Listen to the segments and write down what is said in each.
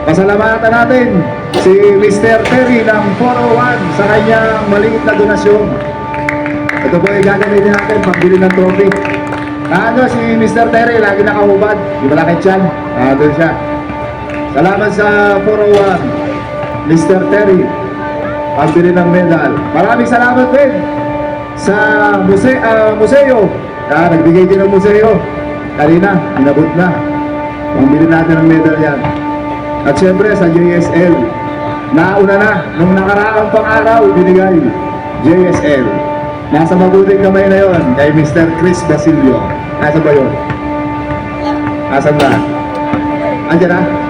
Pasalamatan natin si Mr. Terry ng 401 sa kanyang maliit na donasyon. Ito po ay gagamitin natin pambili ng trophy. Ano si Mr. Terry, lagi nakahubad. Di ba lakit yan? Ah, doon siya. Salamat sa 401, Mr. Terry. Pambili ng medal. Maraming salamat din sa muse ah, museo. Ah, nagbigay din ng museo. Kanina, inabot na. Pambili natin ng medal yan. At syempre sa JSL. Nauna na, nung nakaraang pang araw, binigay. JSL. Nasa mabuting kamay na yon kay Mr. Chris Basilio. Nasa ba yun? Nasaan ba? Andiyan na?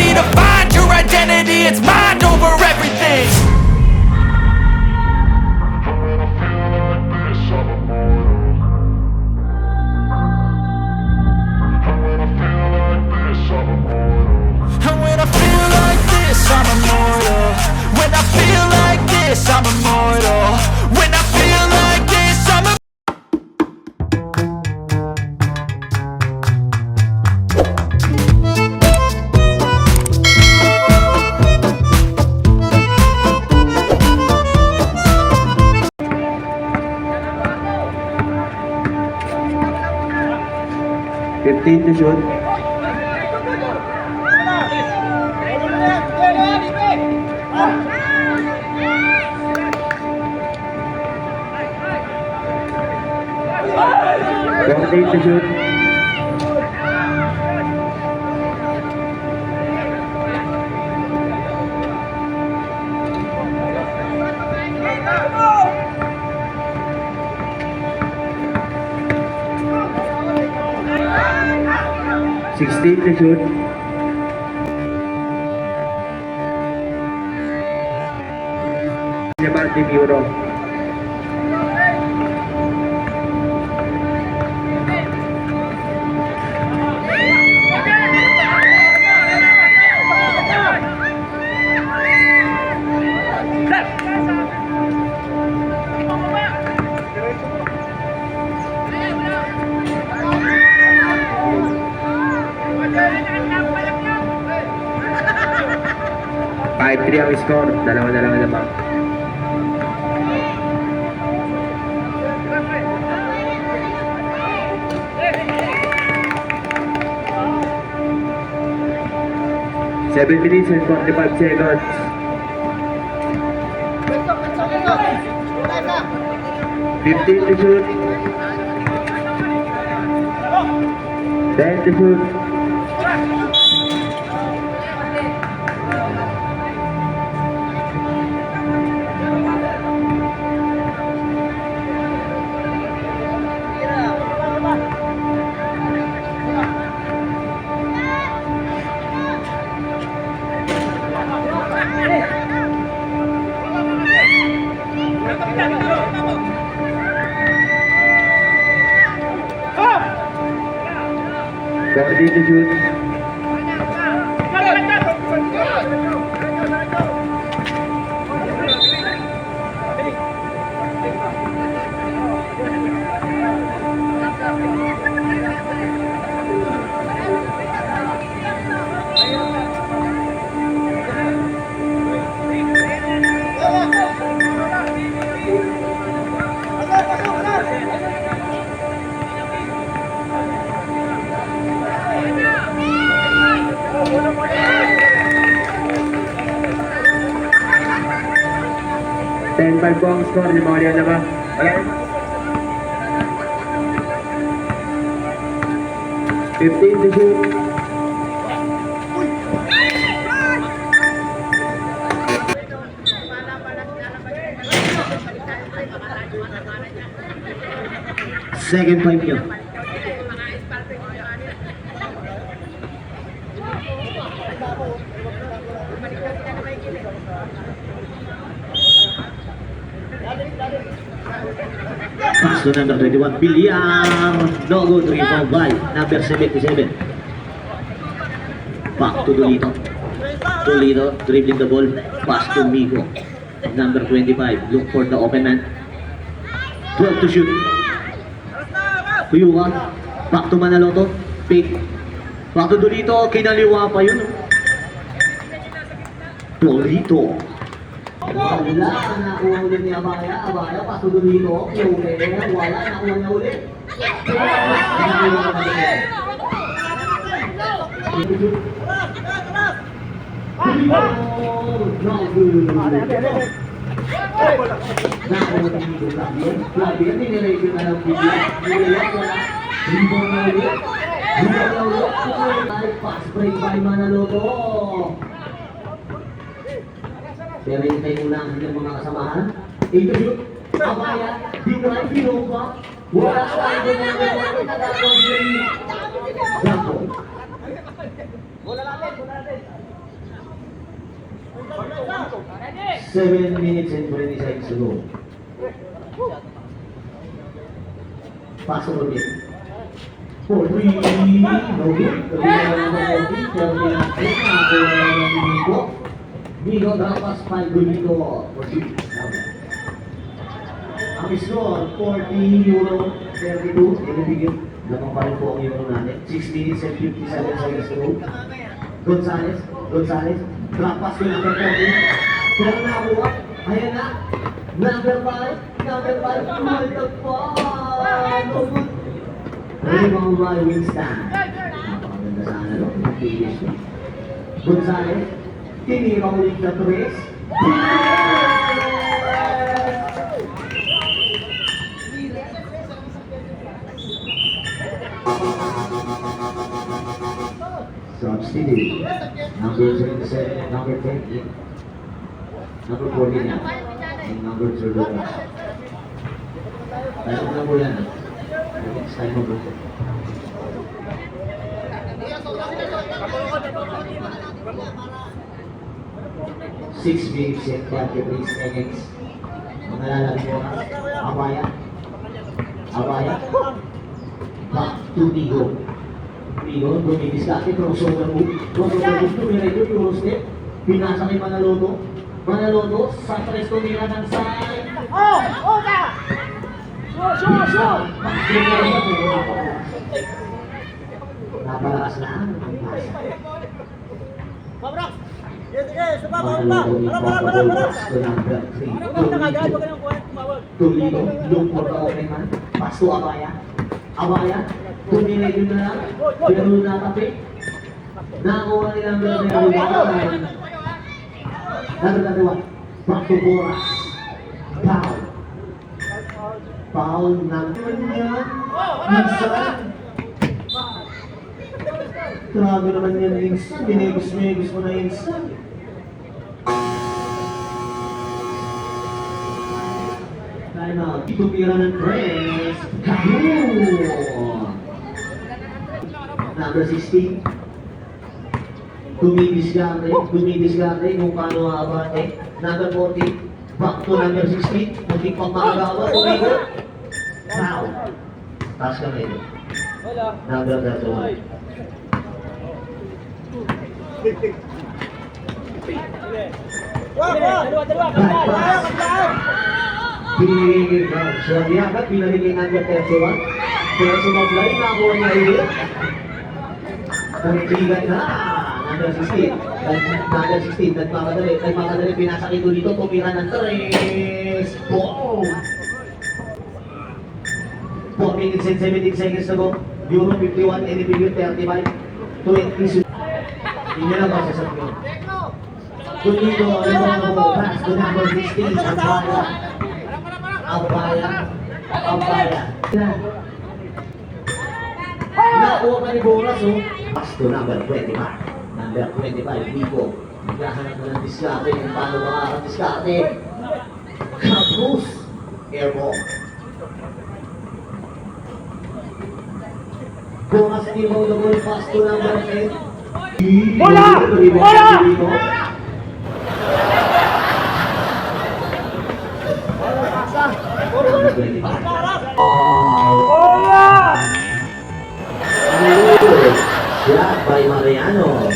and To find your identity, it's mind over 15 to shoot. Twenty to shoot. Sixteen to shoot. Naman Team Euro. Five three ang score. Dalawa-dalawa na ba? Seven minutes and 45 seconds. Fifteen to shoot. Ten to shoot. suara ni mari aja bah. Fifteen tu. Second point. To number 21, Bilyang. No good, rebound by number 77. Back to Dolito. Dolito dribbling the ball. Pass to Migo. Number 25, look for the open man. 12 to shoot. Kuyuha. Back to Manaloto. Pick. Back to Dolito. Kinaliwa pa yun. Dolito. Wala, nakuha ulit ni Abaya. Abaya, pass to Dolito. Okay, wala, nakuha niya ulit. Pass break by Manaloto. Pero hintay mo lang ang mga kasamahan. Interview, Abaya, Dinay, Pinova. Wala sa akin na mga nagagawin din. Zapo. Seven minutes and 20 seconds to. Pasok ulit. For three, no good. Kabila ng mga fourteen, pero pinakit na ako five dito. For six. Ang score, 40 euro, 32. Ibigay, lamang pa rin po ang euro natin. 6 minutes and 57 seconds to go. Gonzales, Gonzales, drop pass ko number 14. Pero nakuha, ayan na. Number 5, number 5, tumultog po. No good. Raymond by Winston. Napakaganda sana. Gonzales, tinira ulit na tres. Substitute. Number 27 and number 10 in. Number 14 yan. And number 31. Tayo na po yan. Next time mo po. Six minutes and 33 seconds. Mga lalaki mo na. Abaya. Abaya. Back to Bigo. Bigo, bumibis ka. Crossover move. Crossover move. Tumira ito. Euro step. Pinasa kay Manaloto. Manaloto. Sa tres tumira ng side. Oh! Oh ka! Shoot! Shoot! Shoot! Napalakas na ang Babrak! Sige, na. Tulito, yung for the open man. Pass to Abaya. Abaya, tuminay din na lang. Pero natapi. Nakuha nila ang mga nila. Number 31, back to Boras. Foul. Foul ng yan. Minsan. Grabe naman yan, Insan. Binigos-migos mo na, Insan. Time out. Tumira ng press. Kaboom! Number 16. Tumidisgarte. Tumidisgarte kung paano aabante. Number 40. Back to number 16. Muntik pang makagawa. Tumigo. Foul. Taas kami. Wala. Number 31. Pinigil na. So, niyakat, pinarigil number 31. Pero sumablay, nakuha niya ulit. Pumitigat na. Number 16. Number 16, nagmamadali. Nagmamadali, pinasa kito dito. Tumira ng 3. Boom! 4 minutes and 17 seconds to go. Euro 51, NBU 35. 20. Na ba sasabihin? Tulito, ano mo, pass to number 16, Abaya. Abaya. Abaya. Nakuha ka ni Boras, oh. Pass to number 25. Number 25, Nico. Naghahanap na ng diskarte kung paano makakadiskarte. Kapus. Airball. Boras inbound the ball pass to number 10. Bola! Bola! Block by Mariano.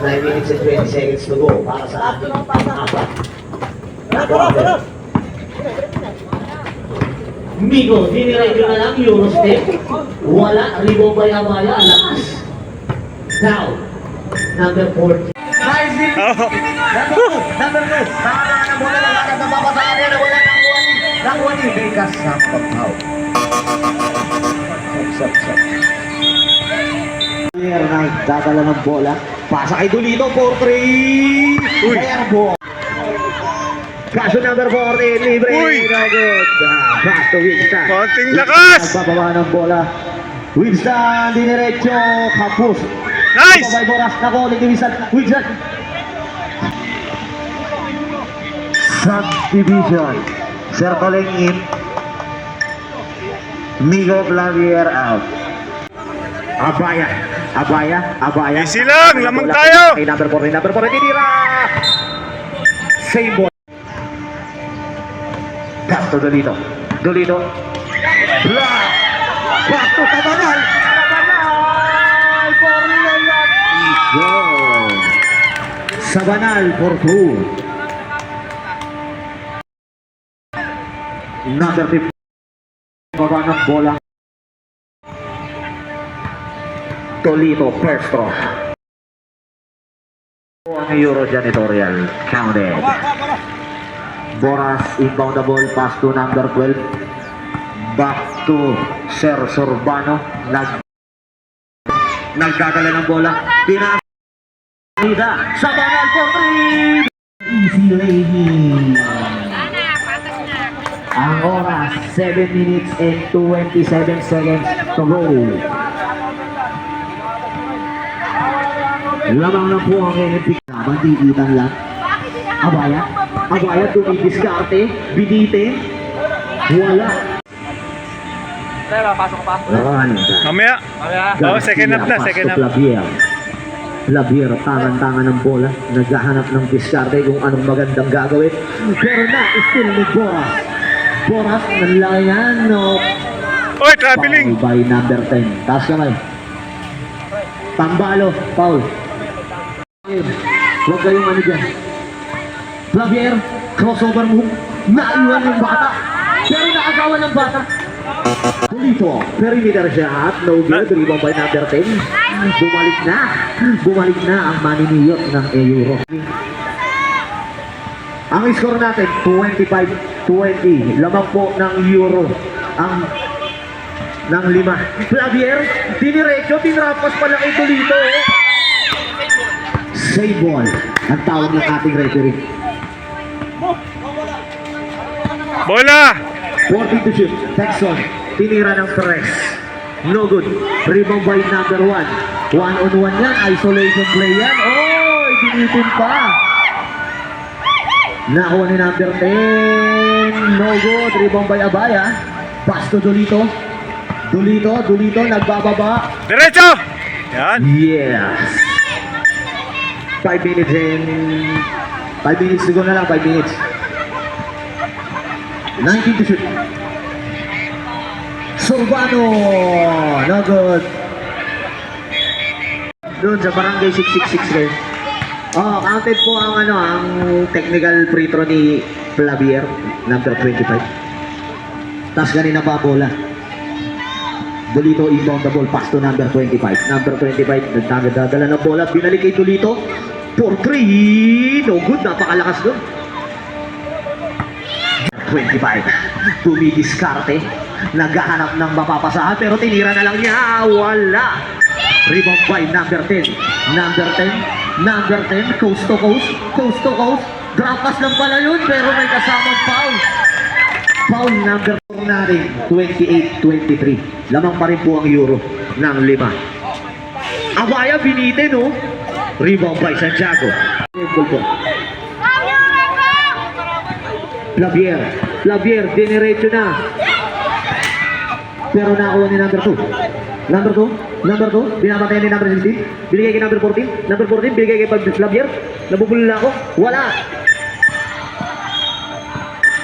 9 minutes and 20 seconds to go para sa ating apat. Migo, diniregyo na lang Eurostep. Wala, rebound by Amaya, lakas. Now, number 40. Nice hit! Number two! Number two! Nakakaka ng bola lang agad na papasahan niya na wala nakuha ni nakuha ni Vegas sa pagkaw. Dadala ng bola. Pasa kay Dolito for 3. Uy! Airborne. Kaso number 14, libre. Uy! No good. Pass to Winston. Konting lakas! Nagbababa ng bola. Winston, diniretso. Kapus. Nice! Subdivision. Circling in. Migo Clavier out. Abaya. Abaya. Abaya. Easy lang, lamang tayo. Ay, number 4. Number 4. Tinira. Same ball. Gasto Dolito. Dolito. Block. Back to For Leon. Go. Sabanal for two. Number 15. Baba ng bola. Tolito, throw. Ang Euro Janitorial counted. Boras inbound the ball pass to number 12. Back to Sir Sorbano. Nag Nagdadala ng bola. Pina Nida sa banal for three. Easy lady. Ang oras 7 minutes and 27 seconds to go. Lamang na po ang NFP. Bandiitan lang. Abaya. Abaya tumidiskarte. Binite. Wala. Run. Mamaya. Oo, second half na, second half. Labier. Labier, tangan-tangan ng bola. Naghahanap ng diskarte kung anong magandang gagawin. Pero na, still ni Boras. Boras, nanlayan, no? Oy, traveling! Foul by number 10. Taas kamay. Pambalo, foul. Huwag kayong ano dyan. Javier, crossover move. Naiwan ng bata. Pero naagawan ng bata. Dito, perimeter shot. No good. Rebound by number 10. Bumalik na. Bumalik na ang maniniyot ng Euro. Ang score natin, 25-20. Lamang po ng Euro. Ang ng lima. Flavier, diniretso, tinrapas pala kay Dolito. Oh. Save ball. Ang tawag ng ating referee. Bola! 40 to shoot. Texon, tinira ng press. No good. Rebound by number 1. One on one yan. Isolation play yan. Oh, ibinitin pa. Nakuha ni number 10. No good. Rebound by Abaya. Pass to Dolito. Dolito, Dolito, nagbababa. Diretso! Yan. Yes. 5 minutes and 5 minutes to go na lang, 5 minutes. 19 to shoot. Sorbano! No good. Doon sa barangay 666 rin. Oh, counted po ang ano, ang technical free throw ni Flavier, number 25. Tapos kanina pa bola. Dolito inbound the ball, pass to number 25. Number 25, nagdadala ng bola, binalik kay Dolito. For 3, no good, napakalakas doon. 25, tumidiskarte. Naghahanap ng mapapasahan, pero tinira na lang niya, wala. Rebound by number 10. Number 10, number 10, coast to coast, coast to coast. Drop pass lang pala yun, pero may kasamang foul. Foul number 4 natin, 28-23. Lamang pa rin po ang Euro ng lima. Awaya binite, no? Rebound by Santiago. Flavier. Flavier, dinerecho na. Pero nakuha ni number 2. Number 2, number 2, binabatayan ni number 16. Binigay kay number 14. Number 14, binigay kay Pab Flavier. Nabubulol na ako. Wala.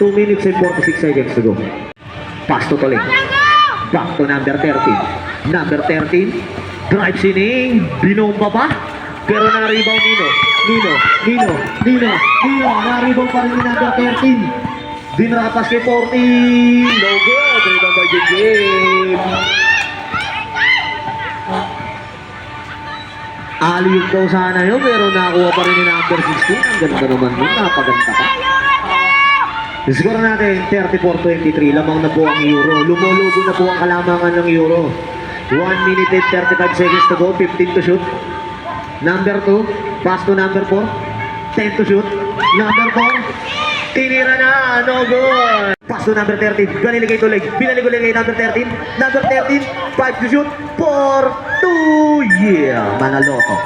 2 minutes and 46 seconds to go. Pass to Toling. Back to number 13. Number 13, drive sining. Binomba pa. Pero na-rebound Nino. Nino, Nino, Nino, Nino. Na-rebound pa rin ni number 13. Dinrapas kay 14. No good. Rebound by Jim. Aliyog daw sana yun, pero nakuha pa rin ni number 16. Ang ganda naman nun, napaganda pa. Score natin, 34-23. Lamang na po ang Euro. Lumulubo na po ang kalamangan ng Euro. 1 minute and 35 seconds to go. 15 to shoot. Number 2, pass to number 4. 10 to shoot. Number 4, tinira na. No good. Pass to number 13. Ganili kay Tulig. Binalik ulit kay number 13. Number 13, 5 to shoot. 4, 2, yeah. Manaloto.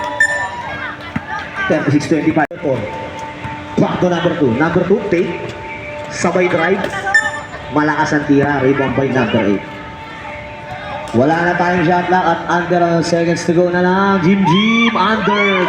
36-25. 4. Back to number 2. Number 2, take. Sabay drive. Malakas ang tira. Rebound by number 8. Wala na tayong shot clock at under seconds to go na lang. Jim Jim under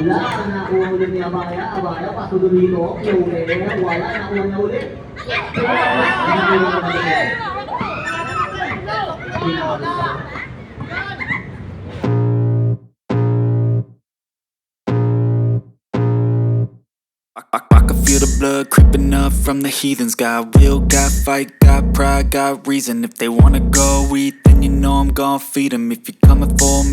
Wala, ulit ni Abaya. Abaya. Yung wala, niya ulit. I, can feel the blood creeping up from the heathens. Got will, got fight, got pride, got reason. If they wanna go eat, then you know I'm gonna feed 'em. If you're coming for me,